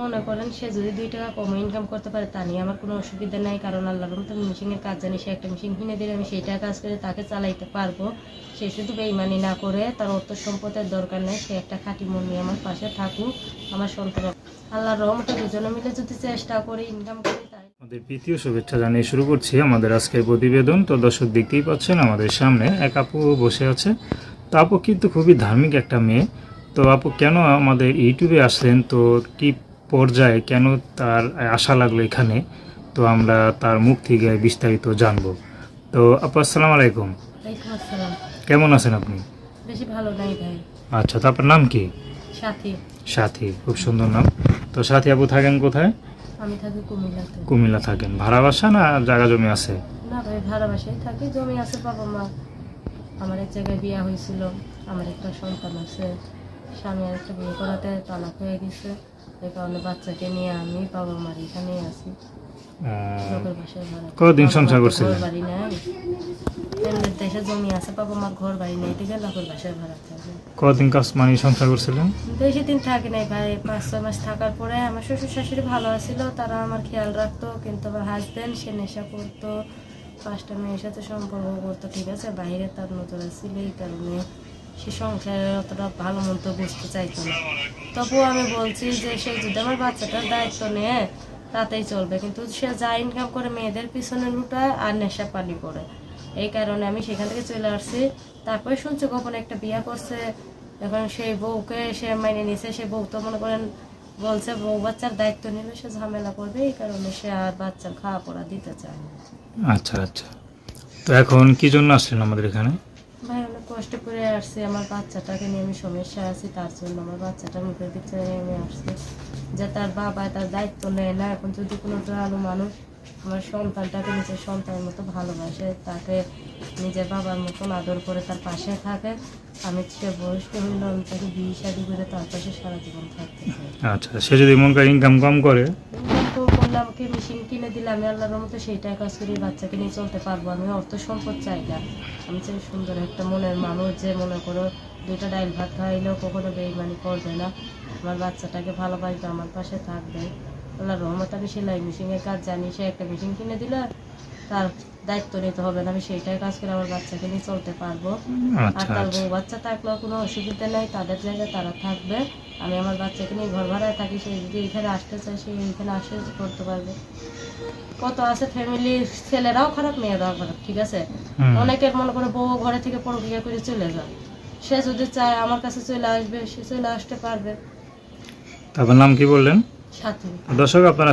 মনে করেন, সে যদি দুই টাকা কম ইনকাম করতে পারে, তা নিয়ে আমার কোনো অসুবিধা নাই। কারণ আল্লাহর আমি মেশিনের কাজ জানি, সে একটা মেশিন কিনে দিলে আমি সেইটা কাজ করে তাকে চালাইতে পারব। সে শুধু বেইমানি না করে তার অর্থ সম্পদের দরকার নেই, সে একটা খাঁটি মন নিয়ে আমার পাশে থাকুক, আমার সন্তান। আল্লাহর রহমতে দুজনে মিলে যদি চেষ্টা করে ইনকাম করি, তাই। আমাদের প্রীতীয় শুভেচ্ছা জানিয়ে শুরু করছি। আমাদের আজকের প্রতিবেদন, তো দর্শক দেখতেই পাচ্ছেন, আমাদের সামনে এক আপু বসে আছে। তো আপু কিন্তু খুবই ধার্মিক একটা মেয়ে। তো আপু, কেন আমাদের ইউটিউবে আসলেন? তো কি পর্যায়ে কেন তার আশা লাগল এখানে? তো আমরা তার মুখ থেকে বিস্তারিত জানব। তো আপু আসসালাম আলাইকুম। কেমন আছেন আপনি? বেশি ভালো নাই ভাই। আচ্ছা তো আপনার নাম কি? সাথী। সাথী খুব সুন্দর নাম। তো সাথী আপু থাকেন কোথায়? আমি থাকি কুমিল্লাতে। কুমিল্লা থাকেন। ভাড়া বাসা না জায়গা জমি আছে? না ভাই ভাড়া বাসায় থাকি। জমি আছে বাবা মা আমার এক জায়গায় বিয়ে হয়েছিল। আমার একটা সন্তান আছে। স্বামী আর একটা বিয়ে করাতে তালাক হয়ে গেছে। এই কারণে বাচ্চাকে নিয়ে আমি বাবা মার এখানেই আছি। লোকের বাসায় ভাড়া কতদিন সংসার মার তো করছিলেন? ঘর বাড়ি নাই দেশে জমি আছে বাবা মার ঘর বাড়ি নেই দিকে লোকের বাসায় ভাড়া থাকে। কতদিন কাজ মানে সংসার করছিলেন? বেশি দিন থাকি নাই ভাই পাঁচ ছয় মাস থাকার পরে আমার শ্বশুর শাশুড়ি ভালো আছিল তারা আমার খেয়াল রাখতো কিন্তু আমার সে নেশা করতো পাঁচটা মেয়ের সাথে সম্পর্ক করতো ঠিক আছে বাইরে তার নতুন ছিল এই কারণে সে সংসারে অতটা ভালো মন্দ বুঝতে চাইতো না। তবুও আমি বলছি যে সে যদি আমার বাচ্চাটার দায়িত্ব নেয় তাতেই চলবে। কিন্তু সে যা ইনকাম করে মেয়েদের পিছনে লুটায় আর নেশা পানি করে। এই কারণে আমি সেখান থেকে চলে আসছি। তারপরে শুনছি গোপনে একটা বিয়ে করছে। এখন সেই বউকে সে মাইনে নিছে সে বউ তো মনে করেন বলছে বউ বাচ্চার দায়িত্ব নিলে সে ঝামেলা করবে। এই কারণে সে আর বাচ্চার খাওয়া পড়া দিতে চায় আচ্ছা আচ্ছা। তো এখন কি জন্য আসলেন আমাদের এখানে? ভাই কষ্ট করে আসছি, আমার বাচ্চাটাকে নিয়ে আমি সমস্যা আছি, তার জন্য আমার বাচ্চাটা মুখের দিক থেকে আমি আসছি। যে তার বাবা তার দায়িত্ব নেয় না, এখন যদি কোনো দয়ালু মানুষ আমার সন্তানটাকে নিজের সন্তানের মতো ভালোবাসে, তাকে নিজের বাবার মতন আদর করে তার পাশে থাকে, আমি সে বয়স্ক হইলে আমি তাকে বিয়ে শাদি করে তার পাশে সারা জীবন থাকতে আচ্ছা সে যদি মন করে ইনকাম কম করে আমাকে মেশিন কিনে দিলে আমি আল্লাহর মতো সেইটাই কাজ করি বাচ্চাকে নিয়ে চলতে পারব। আমি অর্থ সম্পদ চাই না। আমি চাই সুন্দর একটা মনের মানুষ যে মনে করো দুইটা ডাইল ভাত খাইলেও কখনো বেইমানি করবে না। আমার বাচ্চাটাকে ভালোবাসবে, আমার পাশে থাকবে। রহমত আমি সেলাই মেশিনের কাজ জানি সে একটা মেশিন কিনে দিলে তার দায়িত্ব নিতে হবে না আমি সেইটাই কাজ করে আমার বাচ্চাকে নিয়ে চলতে পারব। আর আচ্ছা তার আচ্ছা। বউ বাচ্চা থাকলেও কোনো অসুবিধা নেই তাদের জায়গায় তারা থাকবে। আমি আমার বাচ্চাকে নিয়ে ঘর ভাড়ায় থাকি সে যদি এখানে আসতে চায় সে এখানে আসে করতে পারবে। কত আছে ফ্যামিলি ছেলেরাও খারাপ মেয়েরাও খারাপ ঠিক আছে। অনেকের মনে করে বউ ঘরে থেকে পরকিয়া করে চলে যায়। সে যদি চায় আমার কাছে চলে আসবে সে চলে আসতে পারবে। তারপর নাম কি বললেন? সাথে। দর্শক আপনারা